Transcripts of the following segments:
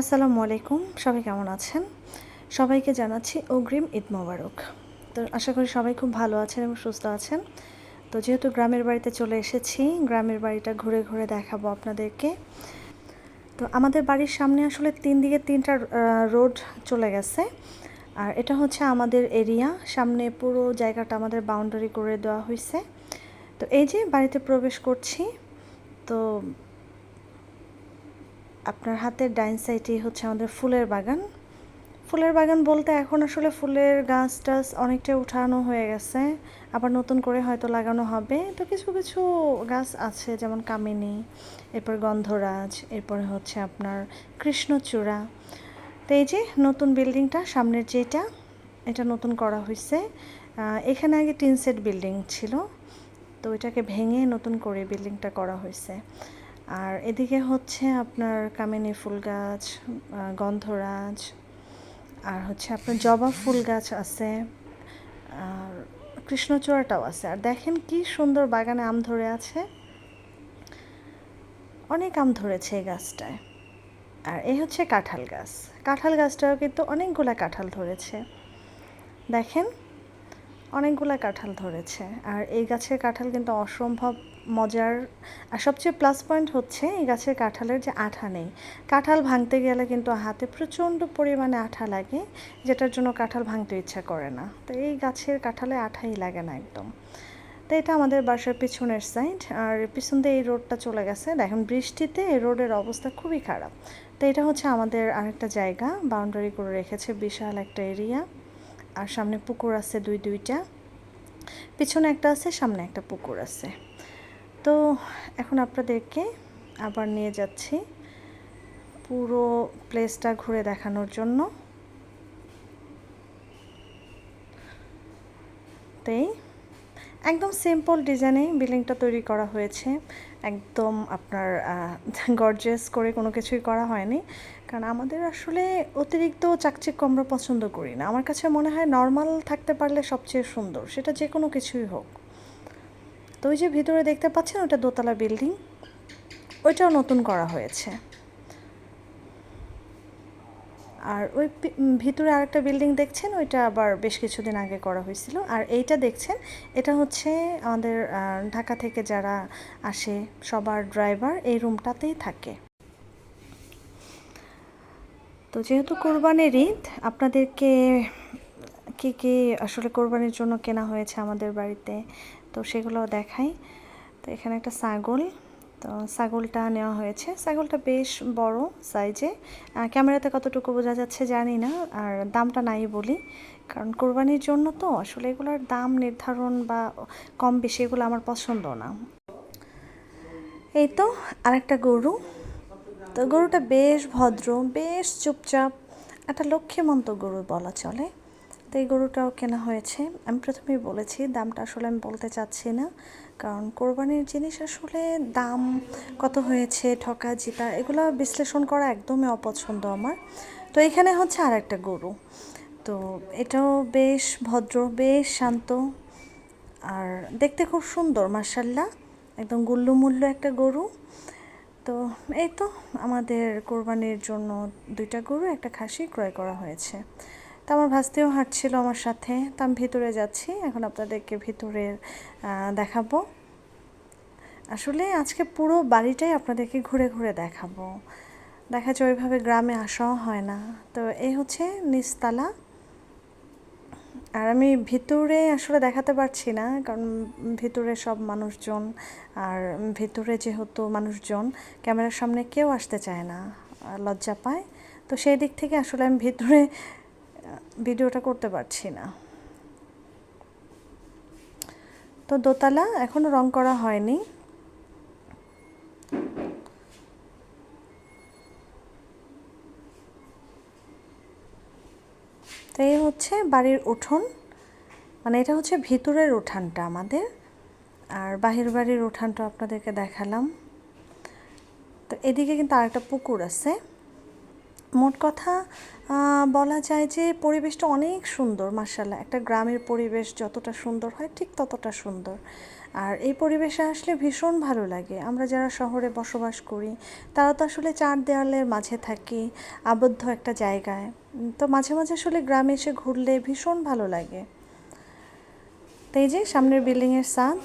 আসসালামু আলাইকুম, সবাই কেমন আছেন? সবাইকে জানাচ্ছি অগ্রিম ঈদ মোবারক। তো আশা করি সবাই খুব ভালো আছেন এবং সুস্থ আছেন। তো যেহেতু গ্রামের বাড়িতে চলে এসেছি, গ্রামের বাড়িটা ঘুরে ঘুরে দেখাবো আপনাদেরকে। তো আমাদের বাড়ির সামনে আসলে তিন দিকে তিনটা রোড চলে গেছে। আর এটা হচ্ছে আমাদের এরিয়া। সামনে পুরো জায়গাটা আমাদের বাউন্ডারি করে দেওয়া হয়েছে। তো এই যে বাড়িতে প্রবেশ করছি, তো আপনার হাতের ডাইন সাইডে হচ্ছে আমাদের ফুলের বাগান। ফুলের বাগান বলতে এখন আসলে ফুলের গাছ টাছ অনেকটা উঠানো হয়ে গেছে। আবার নতুন করে হয়তো লাগানো হবে। তো কিছু কিছু গাছ আছে যেমন কামিনী, এরপর গন্ধরাজ, এরপরে হচ্ছে আপনার কৃষ্ণচূড়া। তো এই যে নতুন বিল্ডিংটা সামনের যেটা, এটা নতুন করা হয়েছে এখানে আগে টিন সেট বিল্ডিং ছিল। তো এটাকে ভেঙে নতুন করে বিল্ডিংটা করা হয়েছে আর এদিকে হচ্ছে আপনার কামিনী ফুল গাছ গন্ধরাজ, আর হচ্ছে আপনার জবা ফুল গাছ আছে, আর কৃষ্ণচূড়াটাও আছে। আর দেখেন কি সুন্দর বাগানে আম ধরে আছে। অনেক আম ধরেছে এই গাছটায়। আর এই হচ্ছে কাঁঠাল গাছ। কাঁঠাল গাছটাও কিন্তু অনেকগুলা কাঁঠাল ধরেছে। দেখেন অনেকগুলা কাঁঠাল ধরেছে। আর এই গাছের কাঁঠাল কিন্তু অসম্ভব মজার। আর সবচেয়ে প্লাস পয়েন্ট হচ্ছে এই গাছের কাঁঠালের যে আঠা নেই। কাঁঠাল ভাঙতে গেলে কিন্তু হাতে প্রচণ্ড পরিমাণে আঠা লাগে, যেটার জন্য কাঁঠাল ভাঙতে ইচ্ছা করে না। তো এই গাছের কাঁঠালে আঠাই লাগে না একদম। তো এটা আমাদের বাসার পিছনের সাইড আর পিছন দিয়ে এই রোডটা চলে গেছে। দেখেন বৃষ্টিতে এই রোডের অবস্থা খুবই খারাপ। তো এটা হচ্ছে আমাদের আরেকটা জায়গা বাউন্ডারি করে রেখেছে বিশাল একটা এরিয়া আর সামনে পুকুর আছে দুই দুইটা। পিছনে একটা আছে, সামনে একটা পুকুর আছে। তো এখন আপনাদেরকে আবার নিয়ে যাচ্ছি পুরো প্লেসটা ঘুরে দেখানোর জন্য। তাই একদম সিম্পল ডিজাইনে বিল্ডিংটা তৈরি করা হয়েছে। একদম আপনার গর্জেস করে কোনো কিছুই করা হয়নি। কারণ আমাদের আসলে অতিরিক্ত চাকচিক্য আমরা পছন্দ করি না। আমার কাছে মনে হয় নর্মাল থাকতে পারলে সবচেয়ে সুন্দর, সেটা যে কোনো কিছুই হোক। তো ওই যে ভিতরে দেখতে পাচ্ছেন ওটা দোতলা বিল্ডিং ওইটাও নতুন করা হয়েছে। আর ওই ভিতরে আরেকটা বিল্ডিং দেখছেন, ওইটা আবার বেশ কিছুদিন আগে করা হয়েছিল। আর এইটা দেখছেন, এটা হচ্ছে আমাদের ঢাকা থেকে যারা আসে, সবার ড্রাইভার এই রুমটাতেই থাকে। তো যেহেতু কোরবানির ঈদ, আপনাদেরকে কী কী আসলে কোরবানির জন্য কেনা হয়েছে আমাদের বাড়িতে, তো সেগুলো দেখাই। তো এখানে একটা ছাগল। তো ছাগলটা নেওয়া হয়েছে। ছাগলটা বেশ বড় সাইজে ক্যামেরাতে কতটুকু বোঝা যাচ্ছে জানি না, আর দামটা নাই বলি। কারণ কোরবানির জন্য তো আসলে এগুলোর দাম নির্ধারণ বা কম বেশি এগুলো আমার পছন্দ না। এই তো আরেকটা গরু। তো গরুটা বেশ ভদ্র, বেশ চুপচাপ, একটা লক্ষ্মীমন্ত গরু বলা চলে। তো এই গরুটাও কেনা হয়েছে। আমি প্রথমেই বলেছি, দামটা আসলে আমি বলতে চাচ্ছি না। কারণ কোরবানির জিনিস আসলে দাম কত হয়েছে, ঠকা, জিতা, এগুলো বিশ্লেষণ করা একদমই অপছন্দ আমার। তো এখানে হচ্ছে আর একটা গরু। তো এটাও বেশ ভদ্র, বেশ শান্ত আর দেখতে খুব সুন্দর মার্শাল্লাহ একদম গুল্লুমুল্লু একটা গরু। তো এই তো আমাদের কোরবানির জন্য দুইটা গরু, একটা খাসি ক্রয় করা হয়েছে। তো আমার ভাস্তিও হাঁটছিল আমার সাথে। তো আমি ভিতরে যাচ্ছি, এখন আপনাদেরকে ভিতরে দেখাবো। আসলে আজকে পুরো বাড়িটাই আপনাদেরকে ঘুরে ঘুরে দেখাবো। দেখা যায় ওইভাবে গ্রামে আসাও হয় না। তো এই হচ্ছে নিচতলা। আর আমি ভিতরে আসলে দেখাতে পারছি না, কারণ ভিতরে সব মানুষজন, আর ভিতরে যেহেতু মানুষজন, ক্যামেরার সামনে কেউ আসতে চায় না, লজ্জা পায়। তো সেই দিক থেকে আসলে আমি ভিতরে ভিডিওটা করতে পারছি না। তো দোতলা এখনও রং করা হয়নি। তো এই হচ্ছে বাড়ির উঠোন। মানে এটা হচ্ছে ভিতরের উঠানটা আমাদের। আর বাহির বাড়ির উঠানটা আপনাদেরকে দেখালাম। তো এদিকে কিন্তু আরেকটা পুকুর আছে। মোট কথা বলা যায় যে পরিবেশটা অনেক সুন্দর মার্শাল্লাহ একটা গ্রামের পরিবেশ যতটা সুন্দর হয়, ঠিক ততটা সুন্দর। আর এই পরিবেশে আসলে ভীষণ ভালো লাগে। আমরা যারা শহরে বসবাস করি, তারা তো আসলে চার দেওয়ালের মাঝে থাকি, আবদ্ধ একটা জায়গায়। তো মাঝে মাঝে আসলে গ্রামে এসে ঘুরলে ভীষণ ভালো লাগে। তো এই যে সামনের বিল্ডিংয়ের ছাদ,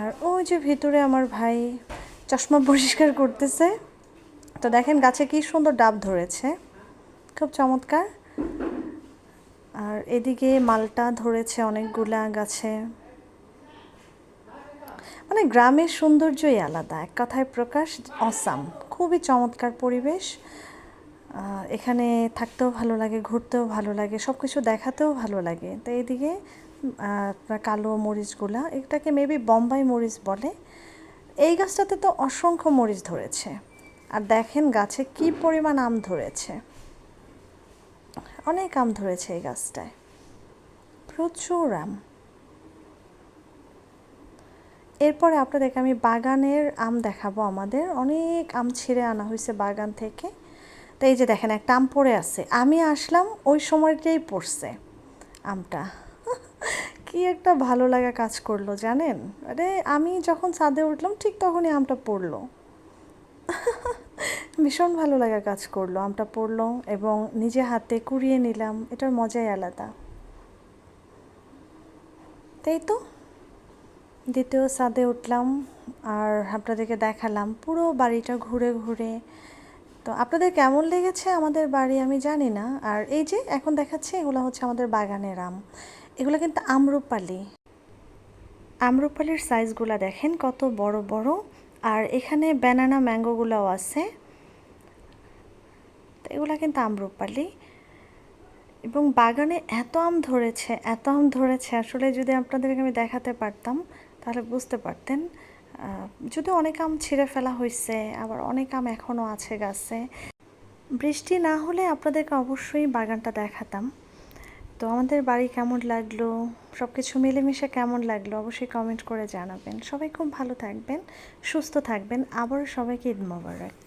আর ওই যে ভিতরে আমার ভাই চশমা পরিষ্কার করতেছে। তো দেখেন গাছে কি সুন্দর ডাব ধরেছে। খুব চমৎকার। আর এদিকে মালটা ধরেছে অনেকগুলা গাছে। মানে গ্রামের সৌন্দর্যই আলাদা এক কথায় প্রকাশ অসাম। খুবই চমৎকার পরিবেশ। এখানে থাকতেও ভালো লাগে ঘুরতেও ভালো লাগে সব কিছু দেখাতেও ভালো লাগে। তো আহ, আপনার কালো মরিচগুলা এটাকে মেবি বম্বাই মরিচ বলে। এই গাছটাতে তো অসংখ্য মরিচ ধরেছে। আর দেখেন গাছে কি পরিমাণ আম ধরেছে। অনেক আম ধরেছে এই গাছটায়। প্রচুর আম। এরপরে আপনাদেরকে আমি বাগানের আম দেখাবো আমাদের। অনেক আম ছিঁড়ে আনা হয়েছে বাগান থেকে। তো এই যে দেখেন, একটা আম পড়ে আছে। আমি আসলাম, ওই সময়টাই পড়ছে আমটা। কি একটা ভালো লাগা কাজ করল, জানেন? আরে আমি যখন ছাদে উঠলাম, ঠিক তখনই আমটা পড়ল। ভীষণ ভালো লাগা কাজ করল, আমটা পড়ল এবং নিজে হাতে কুড়িয়ে নিলাম, এটার মজাই আলাদা। তাই তো? দ্বিতীয় ছাদে উঠলাম আর আপনাদেরকে দেখালাম পুরো বাড়িটা ঘুরে ঘুরে। তো আপনাদের কেমন লেগেছে আমাদের বাড়ি আমি জানি না, আর এই যে এখন দেখাচ্ছে এগুলো হচ্ছে আমাদের বাগানের আম। এগুলো কিন্তু আমরুপালি। আমরুপালির সাইজগুলো দেখেন কত বড় বড়, আর এখানে ব্যানানা ম্যাঙ্গোগুলোও আছে। তো এগুলো কিন্তু আমরুপালি এবং বাগানে এত আম ধরেছে, এত আম ধরেছে। আসলে যদি আপনাদেরকে আমি দেখাতে পারতাম, তাহলে বুঝতে পারতেন। যদি অনেক আম ছিঁড়ে ফেলা হয়েছে আবার অনেক আম এখনও আছে গাছে। বৃষ্টি না হলে আপনাদেরকে অবশ্যই বাগানটা দেখাতাম। তো আমাদের বাড়ি কেমন লাগল? সব কিছু মিলেমিশে কেমন লাগল? অবশ্যই কমেন্ট করে জানাবেন। সবাই খুব ভালো থাকবেন, সুস্থ থাকবেন। আবার সবাইকে ঈদ মোবারক।